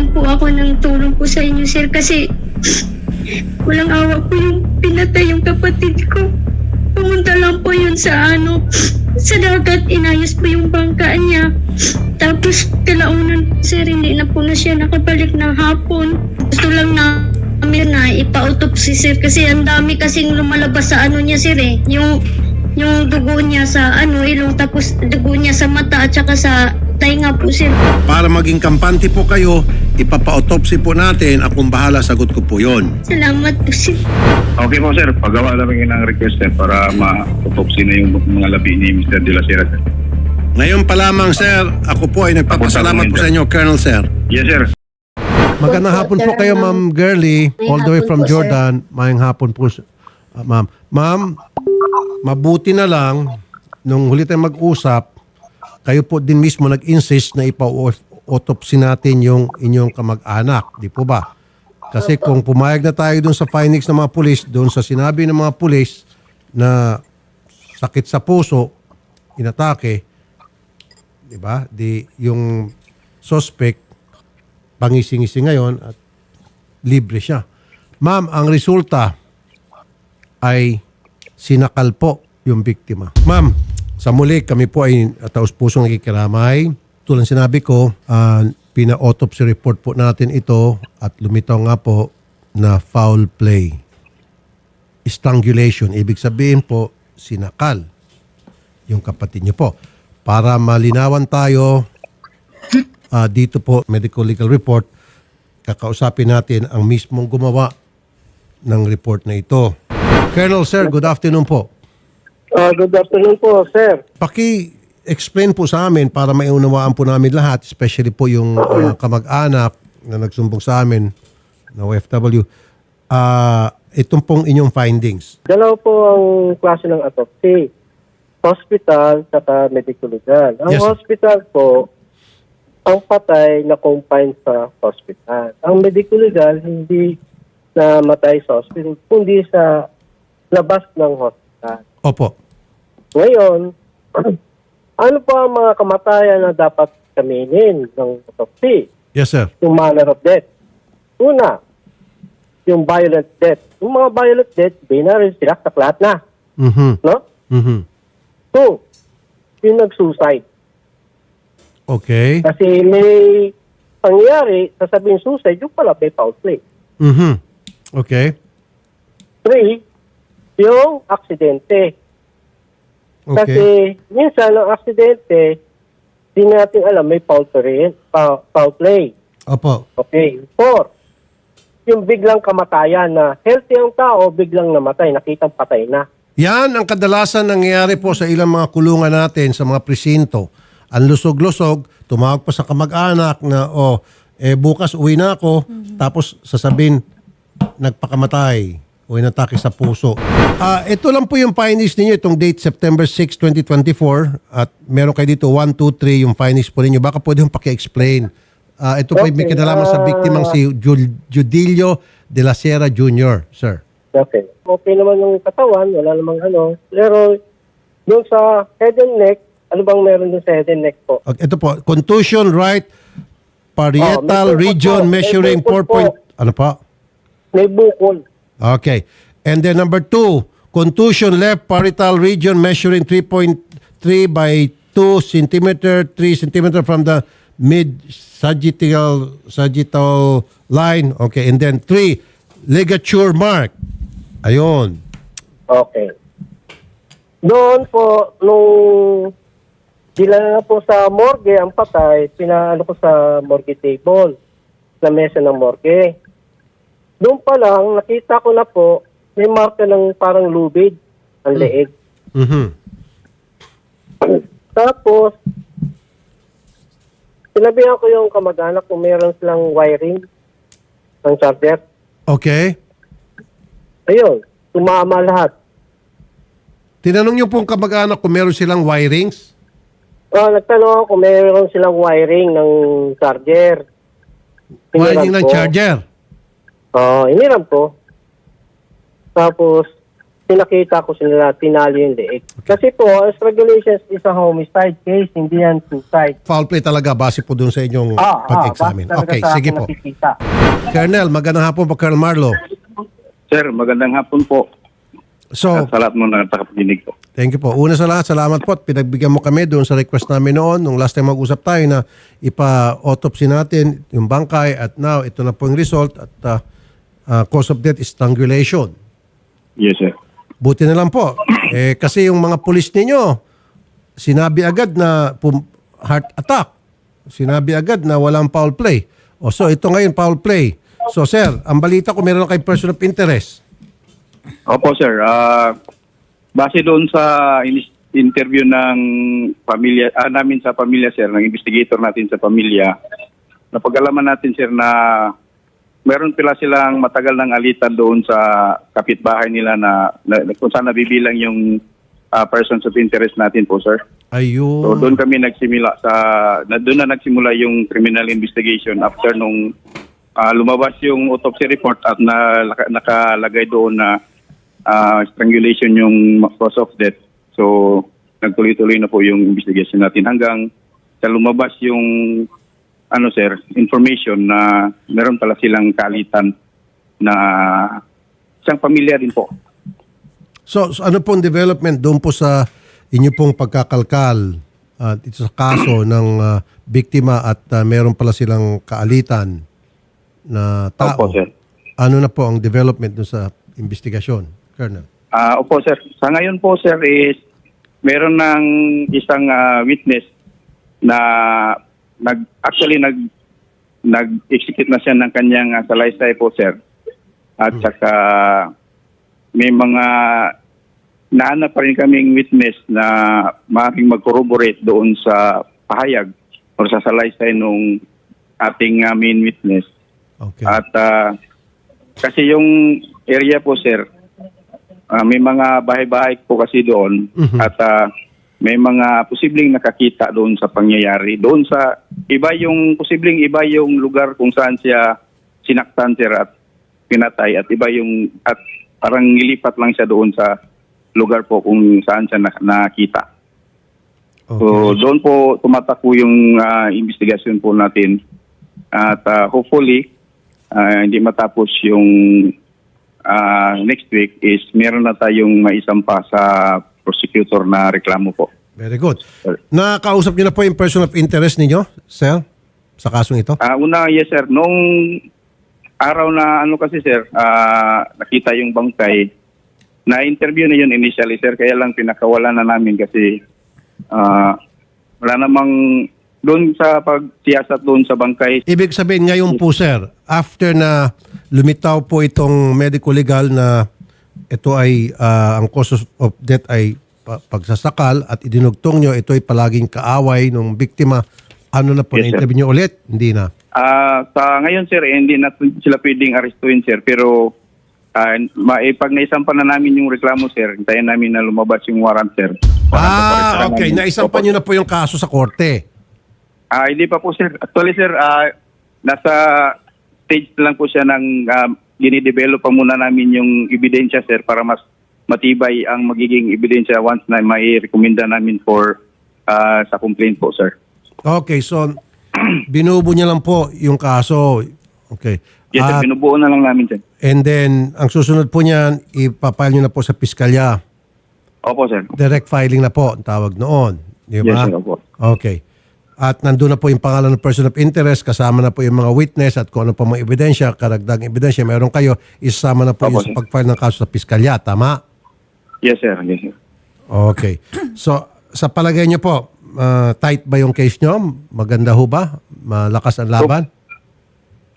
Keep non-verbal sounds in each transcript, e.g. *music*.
lang po ako ng tulong po sa inyo, sir, kasi walang awa po yung pinatay yung kapatid ko. Pumunta lang po yun sa ano, sa dagat, inayos po yung bangka niya. Tapos, kalaunan, sir, hindi na po na siya nakabalik ng hapon. Gusto lang na namin na ipa-autopsy, sir, kasi ang dami kasing lumalabas sa ano niya, sir, eh. Yung, yung dugo niya sa ano, ilong, tapos dugo niya sa mata at saka sa tainga po, sir. Para maging kampante po kayo, ipapa-autopsy po natin. Akong bahala, sagot ko po yon. Salamat po, sir. Okay po sir, paggawa namin ng request sir para ma-autopsy na yung mga labi ni Mr. De La Sierra. sir. Ngayon pa lamang, sir, ako po ay nagpapasalamat po sa inyo, Colonel, sir. Yes sir. Magandang hapon po kayo, Ma'am Girlie, May all the way from. Jordan. Mayang hapon po, uh, ma'am. Ma'am, mabuti na lang, nung huli tayo mag-usap, kayo po din mismo nag-insist na ipa-autopsy natin yung inyong kamag-anak. Di po ba? Kasi kung pumayag na tayo dun sa findings ng mga pulis, dun sa sinabi ng mga pulis na sakit sa puso, inatake, di ba? Di yung suspect pangising-ising ngayon at libre siya. Ma'am, ang resulta ay sinakal po yung biktima. Ma'am, sa muli kami po ay taos pusong nakikiramay. Tulad sinabi ko, ah, pina-autopsy report po natin ito at lumitaw nga po na foul play. Strangulation. Ibig sabihin po, sinakal yung kapatid niyo po. Para malinawan tayo, Ah, dito po, medical legal report, kakausapin natin ang mismong gumawa ng report na ito. Colonel Sir, good afternoon po. Ah, good afternoon po, sir. Paki-explain po sa amin para maiunawaan po namin lahat, especially po yung ah, kamag-anak na nagsumbong sa amin na OFW. Ah, itong pong inyong findings. Dalawa po ang klase ng autopsy. Hospital saka medical legal. Ang Yes, sir. hospital po, ang patay na confined sa hospital. Ang medical legal, hindi na matay sa hospital, kundi sa labas ng hospital. Opo. Ngayon, *clears throat* ano pa ang mga kamatayan na dapat kaminin ng autopsy? Yes, sir. yung manner of death. Una, yung violent death. Yung mga violent death, binaril sila lahat na. Mhm. No? Mhm. Two, yung nag-suicide. Okay. Kasi may pangyayari, sasabihin suicide, yung pala may foul play. Mhm. Okay. Three, yung aksidente. Kasi Okay. minsan ang aksidente, di natin alam may foul play. Foul, foul play. Opo. Okay. Four, yung biglang kamatayan na healthy ang tao, biglang namatay, nakitang patay na. Yan ang kadalasan nangyayari po sa ilang mga kulungan natin sa mga presinto. Ang lusog-lusog, tumawag pa sa kamag-anak na, oh, eh bukas uwi na ako, tapos sasabihin, nagpakamatay o inatake sa puso. Ah, ito lang po yung findings ninyo, itong date September 6, 2024 at meron kayo dito 1, 2, 3 yung findings po ninyo. Baka pwede yung paki-explain. Ah, ito po may Okay, kinalaman sa ah, biktimang si Jul- Judilio de la Sierra Jr., sir. Okay. Okay naman yung katawan, wala namang ano. Pero yung sa head and neck, ano bang meron dun sa head and neck po? Okay, ito po, contusion right parietal Oh, may bukol region po. May measuring 4 bukol point... po. Ano pa? May bukol. Okay. And then number two, contusion left parietal region measuring 3.3 by 2 centimeter, 3 centimeter from the mid sagittal sagittal line. Okay. And then three, ligature mark. Ayun. Okay. Doon po, nung dila na po sa morgue ang patay, pinaano ko sa morgue table, sa mesa ng morgue. Doon pa lang, nakita ko na po, may marka ng parang lubid ang leeg. Mhm. Tapos, sinabihan ko yung kamag-anak kung meron silang wiring ng charger. Okay. Ayun, tumama lahat. Tinanong niyo pong kamag-anak kung meron silang wirings. Oh, nagtanong ako kung meron silang wiring ng charger. Wiring Hiniram ng ko. charger. Oo, iniram ko. Tapos, pinakita ko sila tinali yung leeg. Kasi po, as regulations is a homicide case, hindi yan suicide. Foul play talaga base po dun sa inyong Ah, pag-examine. ah, basta okay, talaga sa sige akin po. nakikita. Colonel, magandang hapon po, Colonel Marlo. Sir, magandang hapon po. So, At sa lahat mo na nakapaginig po. Thank you po. Una sa lahat, salamat po at pinagbigyan mo kami doon sa request namin noon. Nung last time mag-usap tayo na ipa-autopsy natin yung bangkay at now ito na po yung result at uh, uh, cause of death is strangulation. Yes, sir. Buti na lang po. *clears throat* Eh, kasi yung mga pulis ninyo, sinabi agad na pum- heart attack. Sinabi agad na walang foul play. O so ito ngayon foul play. So sir, ang balita ko meron kay person of interest. Opo, sir. Ah, base doon sa in- interview ng pamilya, ah, namin sa pamilya, sir, ng investigator natin sa pamilya, napag-alaman natin, sir, na meron pala silang matagal ng alitan doon sa kapitbahay nila na, na kung saan nabibilang yung ah, persons of interest natin po, sir. So Ayun. doon kami nagsimula sa na doon na nagsimula yung criminal investigation after nung ah, lumabas yung autopsy report at na, nakalagay doon na ah, strangulation yung cause of death. So nagtuloy-tuloy na po yung investigation natin hanggang sa lumabas yung ano sir, information na meron pala silang kalitan na isang pamilya din po. So, so ano pong development doon po sa inyo pong pagkakalkal at ito sa kaso *clears throat* ng ah, biktima at ah, meron pala silang kaalitan na tao? Opo, sir. Ano na po ang development doon sa investigasyon, Colonel? Ah, opo sir. Sa ngayon po sir is meron ng isang ah, witness na nag actually nag nag-execute na siya ng kanyang uh, salaysay po sir. At saka may mga nahanap pa rin kaming witness na maaaring mag-corroborate doon sa pahayag o sa salaysay nung ating ah, main witness. Okay. At ah, kasi yung area po sir, ah, may mga bahay-bahay po kasi doon Mhm. at ah, may mga posibleng nakakita doon sa pangyayari. Doon sa iba yung posibleng iba yung lugar kung saan siya sinaktan sir at pinatay at iba yung at parang nilipat lang siya doon sa lugar po kung saan siya nak- nakita. So Okay. doon po tumatak po yung ah, investigasyon po natin at ah, hopefully ah, hindi matapos yung ah, next week is meron na tayong maisampa sa prosecutor na reklamo po. Very good. Nakausap niyo na po yung person of interest ninyo, sir, sa kasong ito? Ah, una, yes sir, nung araw na ano kasi sir, ah, nakita yung bangkay, na-interview na yun initially sir, kaya lang pinakawalan na namin kasi ah, wala namang doon sa pagsiyasat doon sa bangkay, Ibig sabihin ngayon po, sir, after na lumitaw po itong medical legal na ito ay ah, ang cause of death ay pa- pagsasakal at idinugtong nyo, ito ay palaging kaaway ng biktima. Ano na po, Yes, sir. na-interview nyo ulit? Hindi na. Ah, sa ngayon sir, eh, hindi na sila pwedeng arestuin sir, pero ah, ma- eh, pag naisampa na namin yung reklamo sir, hintayin namin na lumabas yung warrant sir. Warrant of arrest Ah, okay. namin. Naisampan nyo na po yung kaso sa korte. Ah, hindi pa po sir. Actually sir, ah, nasa stage lang po siya ng ah, ginidevelop pa muna namin yung ebidensya sir para mas matibay ang magiging ebidensya once na may rekomenda namin for ah, sa complaint po sir. Okay, so binubo niya lang po yung kaso. Okay. Yes sir, At- binubuo na lang namin sir. and then, ang susunod po niyan, ipapile nyo na po sa piskalya. Opo sir. Direct filing na po, ang tawag noon. Di Yes ba? sir, opo. Okay. At nandun na po yung pangalan ng person of interest, kasama na po yung mga witness at kung ano pa mga ebidensya, karagdag ebidensya, meron kayo, isama na po Opo, yung sir. pag-file ng kaso sa piskalya. Tama? Yes sir, yes sir. Okay. So, sa palagay nyo po, ah, tight ba yung case nyo? Maganda ho ba? Malakas ang laban?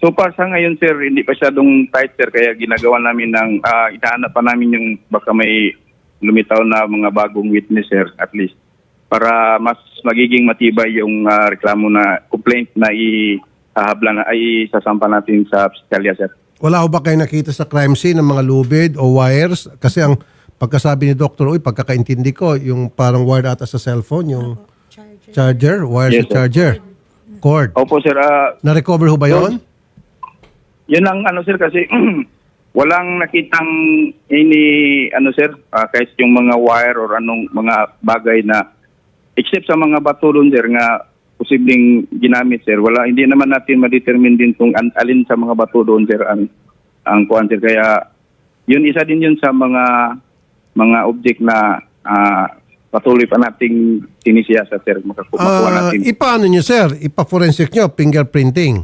So far sa ngayon sir, hindi pa siya-dong tight sir kaya ginagawa namin ng ah, inahanap pa namin yung baka may lumitaw na mga bagong witness sir at least para mas magiging matibay yung ah, reklamo na complaint na ihahabla na ay sasampa natin sa piskalya sir. Wala ho ba kayo nakita sa crime scene ng mga lubid o wires? Kasi ang pagkasabi ni Dr. Uy, pagkakaintindi ko, yung parang wire ata sa cellphone, yung charger, wire Yes, sa sir. charger, cord. Opo sir, ah, Na-recover ho ba yon? yun ang ano sir kasi *clears throat* walang nakitang ini ano sir, ah, kahit yung mga wire or anong mga bagay na except sa mga bato doon sir nga posibleng ginamit sir. Wala hindi naman natin ma-determine din kung an- alin sa mga bato doon sir ang ang kuan sir kaya yun isa din yun sa mga mga object na ah, patuloy pa nating sinisiyasa sir makakuha Ah, natin. ipaano nyo, sir? Ipa-forensic nyo, fingerprinting.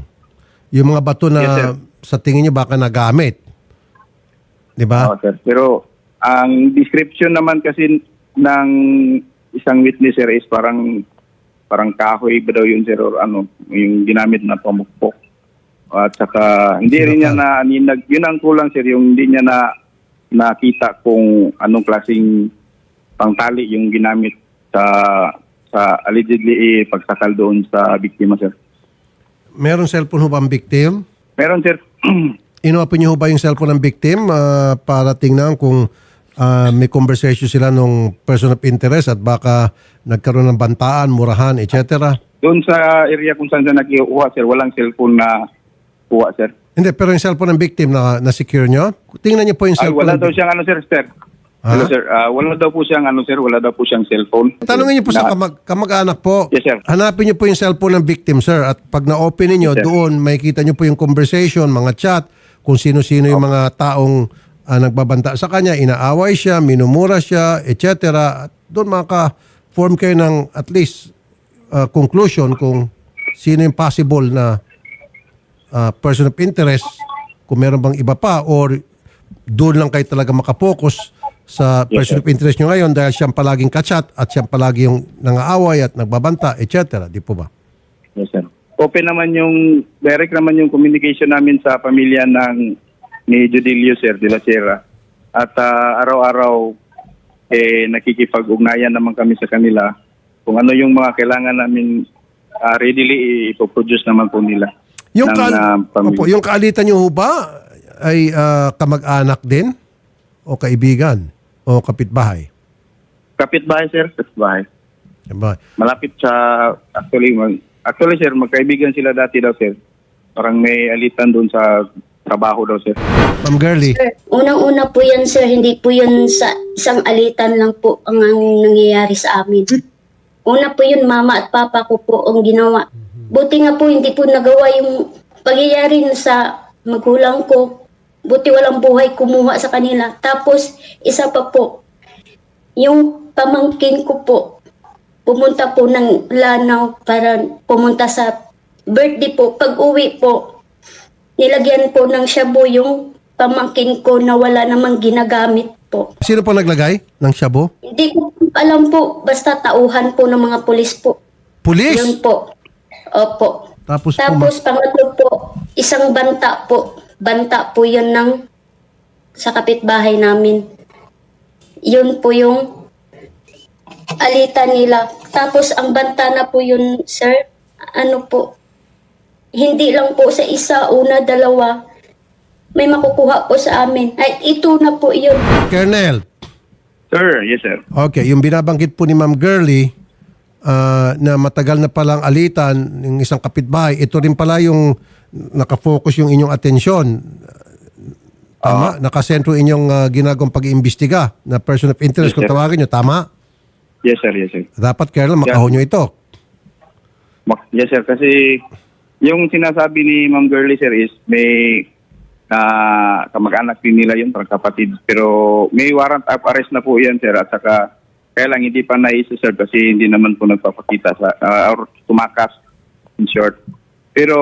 Yung mga bato na Yes, sir. sa tingin nyo baka nagamit. Di ba? Oo, sir. Pero ang description naman kasi ng isang witness sir is parang parang kahoy ba daw yun sir or ano yung ginamit na pamukpok. At saka hindi rin niya na ninag, yun ang kulang sir yung hindi niya na nakita kung anong klaseng pangtali yung ginamit sa sa allegedly eh, pagsakal doon sa biktima sir. Meron cellphone ho ba ang victim? Meron sir *clears throat* Inopen nyo ho ba yung cellphone ng victim ah, para tingnan kung ah, may conversation sila nung person of interest at baka nagkaroon ng bantaan, murahan, etc. doon sa area kung saan siya nakiuha sir walang cellphone na kuha sir. Hindi, pero yung cellphone ng victim na, na-secure nyo, tingnan nyo po yung Ay, cellphone wala ng daw siyang ano sir, sir. Ha? Hello sir, Ah, wala daw po siyang ano sir, wala daw po siyang cellphone. Tanungin niyo po sa Na- kamag- kamag-anak po. Yes, sir. Hanapin niyo po yung cellphone ng victim, sir. At pag na-open niyo Yes, sir. doon, makikita niyo po yung conversation, mga chat, kung sino-sino yung mga taong ah, nagbabanta sa kanya, inaaway siya, minumura siya, etc. At doon maka-form kayo ng at least ah, conclusion kung sino yung possible na ah, person of interest, kung meron bang iba pa, or doon lang kayo talaga makapokus sa Yes, person sir. of interest nyo ngayon dahil siyang palaging kachat at siyang palagi yung nangaaway at nagbabanta, etc. Di po ba? Yes sir. Open naman yung, direct naman yung communication namin sa pamilya ng ni Judilio sir, de la Sierra. At ah, araw-araw, eh, nakikipag-ugnayan naman kami sa kanila kung ano yung mga kailangan namin ah, readily ipoproduce naman po nila. Yung, ng, kaal- ah, pamilya. Opo, yung kaalitan nyo ho ba ay ah, kamag-anak din? O kaibigan? O kapitbahay? Kapitbahay sir, kapitbahay. Diba? Malapit sa, actually, mag, actually sir, magkaibigan sila dati daw sir. Parang may alitan doon sa trabaho daw sir. Ma'am Girlie, Sir, unang-una po yan, sir. Hindi po yun sa isang alitan lang po ang, ang nangyayari sa amin. Una po yun, mama at papa ko po ang ginawa. Buti nga po, hindi po nagawa yung pagyayari sa magulang ko. Buti walang buhay kumuha sa kanila. Tapos, isa pa po, yung pamangkin ko po, pumunta po ng Lanao para pumunta sa birthday po. Pag uwi po, nilagyan po ng shabu yung pamangkin ko na wala namang ginagamit po. sino po naglagay ng shabu? Hindi ko alam po, basta tauhan po ng mga pulis po. Police? Yun po. Opo. Tapos, po, Tapos pangatlo po, isang banta po. Banta po yun ng sa kapitbahay namin. Yun po yung alita nila. Tapos ang banta na po yun, sir, ano po, hindi lang po sa isa, una, dalawa, may makukuha po sa amin. Ay, ito na po yun. Colonel, Sir, yes sir. Okay, yung binabanggit po ni Ma'am Girlie ah, na matagal na palang alitan ng isang kapitbahay, ito rin pala yung nakafocus yung inyong atensyon. Tama? Nakasentro inyong ah, ginagawang pag-iimbestiga na person of interest Yes, kung sir. tawagin nyo. Tama? Yes sir, yes sir. Dapat, Colonel, makahon nyo ito. Mak- Yes sir, kasi yung sinasabi ni Ma'am Girlie sir is may na kamag-anak din nila yun, parang kapatid. Pero may warrant of arrest na po yan sir at saka kaya lang hindi pa na-serve kasi hindi naman po nagpapakita sa ah, or tumakas in short. Pero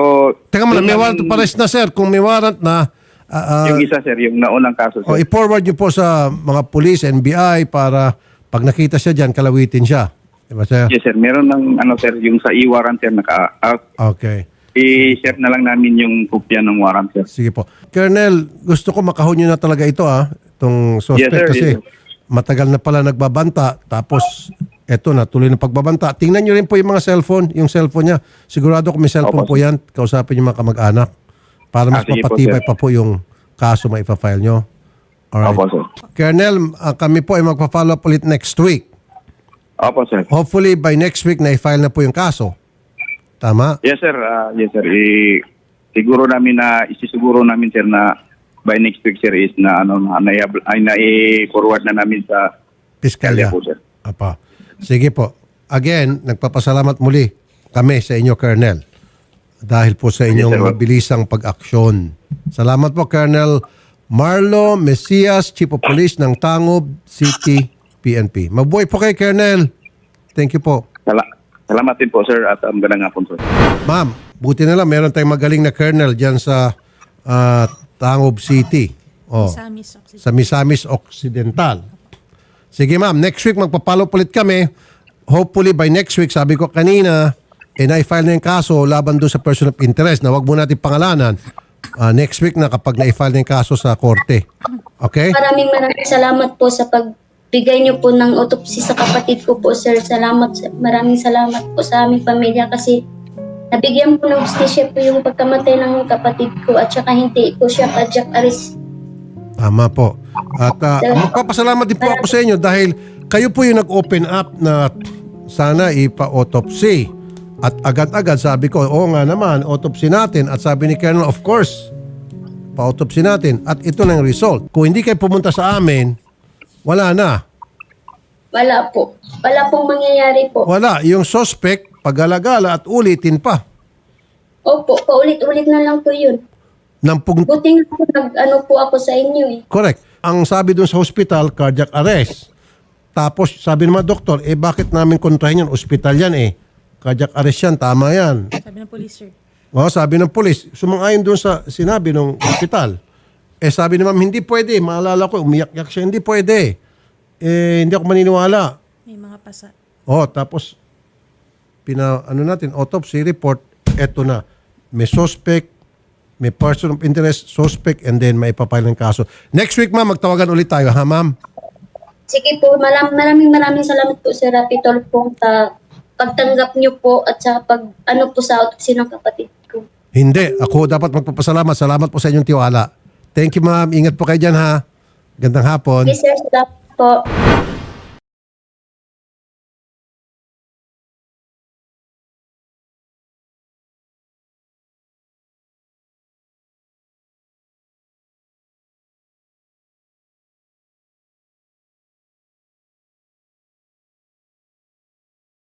Teka muna, may warrant pa rin na, sir. Kung may warrant na, ah, ah, yung isa sir, yung naunang kaso sir. i-forward nyo po sa mga police, NBI, para pag nakita siya dyan, kalawitin siya. Diba, sir? Yes sir, meron ng ano sir, yung sa e-warrant sir naka-out. Okay. I-share na lang namin yung kopya ng warrant sir. Sige po. Colonel, gusto ko makahon nyo na talaga ito ah. Itong suspect Yes, sir. kasi Yes, sir. Matagal na pala nagbabanta. Tapos eto na, tuloy na pagbabanta. Tingnan nyo rin po yung mga cellphone, yung cellphone niya. Sigurado kung may cellphone po Opo, yan, kausapin yung mga kamag-anak. Para mas Ah, sige po, mapatibay sir. pa po yung kaso maipa-file nyo. Alright. Opo sir. Colonel, ah, kami po ay magpa-follow up ulit next week. Opo sir. Hopefully by next week na i-file na po yung kaso. Tama? Yes sir, Ah, yes sir. I, siguro namin na isisiguro namin sir na by next week sir is na ano na na- ay na-forward na namin sa Piskalya. po sir. Apa. Sige po. Again, nagpapasalamat muli kami sa inyo, Colonel. Dahil po sa inyong sir. mabilisang pag-aksyon. Salamat po, Colonel Marlo Mesias, Chief of Police ng Tangob City, PNP. Mabuhay po kay Colonel. Thank you po. Sala- salamat din po sir at um, gandang hapon sir. Ma'am, buti na lang meron tayong magaling na colonel dyan sa ah, Tangob City. Oh, Misamis Occidental. sa Misamis Occidental. Sige ma'am, next week magpapalo ulit kami. Hopefully by next week, sabi ko kanina, eh na-file na yung kaso laban doon sa person of interest na wag mo natin pangalanan. Ah, next week na kapag na-file na yung kaso sa korte. Okay? Maraming maraming salamat po sa pagbigay niyo po ng autopsy sa kapatid ko po, sir. Salamat, maraming salamat po sa aming pamilya kasi nabigyan po ng justisya po yung pagkamatay ng kapatid ko at saka hindi po siya cardiac arrest. Tama po. At ah, magpapasalamat din po ako sa inyo dahil kayo po yung nag-open up na sana ipa-autopsy. At agad-agad sabi ko, oo nga naman, autopsy natin. At sabi ni Colonel, of course, pa-autopsy natin. At ito na yung result. Kung hindi kayo pumunta sa amin, wala na. Wala po. Wala pong mangyayari po. Wala. Yung suspect, pag-alagala at ulitin pa. Opo, paulit-ulit na lang po yun. Nampung, Buti nga po nag-ano po ako sa inyo eh. correct. Ang sabi dun sa hospital, cardiac arrest. Tapos sabi naman doktor, eh bakit namin kontrahin yan? Hospital yan eh. Cardiac arrest yan, tama yan. Sabi ng police, sir. O, sabi ng polis, sumang-ayon doon sa sinabi ng hospital. Eh sabi ni ma'am, hindi pwede. Maalala ko, umiyak-yak siya, hindi pwede. Eh, hindi ako maniniwala. May mga pasa. O, tapos, pina, ano natin, autopsy report, eto na. May suspect, may person of interest, suspect, and then may ipapile ng kaso. Next week, ma'am, magtawagan ulit tayo, ha, ma'am? Sige po, maram, maraming maraming salamat po Sir Rapitol pong ta, pagtanggap niyo po at sa pag ano po sa autopsy ng kapatid ko. Hindi. Ako dapat magpapasalamat. Salamat po sa inyong tiwala. Thank you, ma'am. Ingat po kayo dyan, ha? Gandang hapon. Okay, sir, salamat po.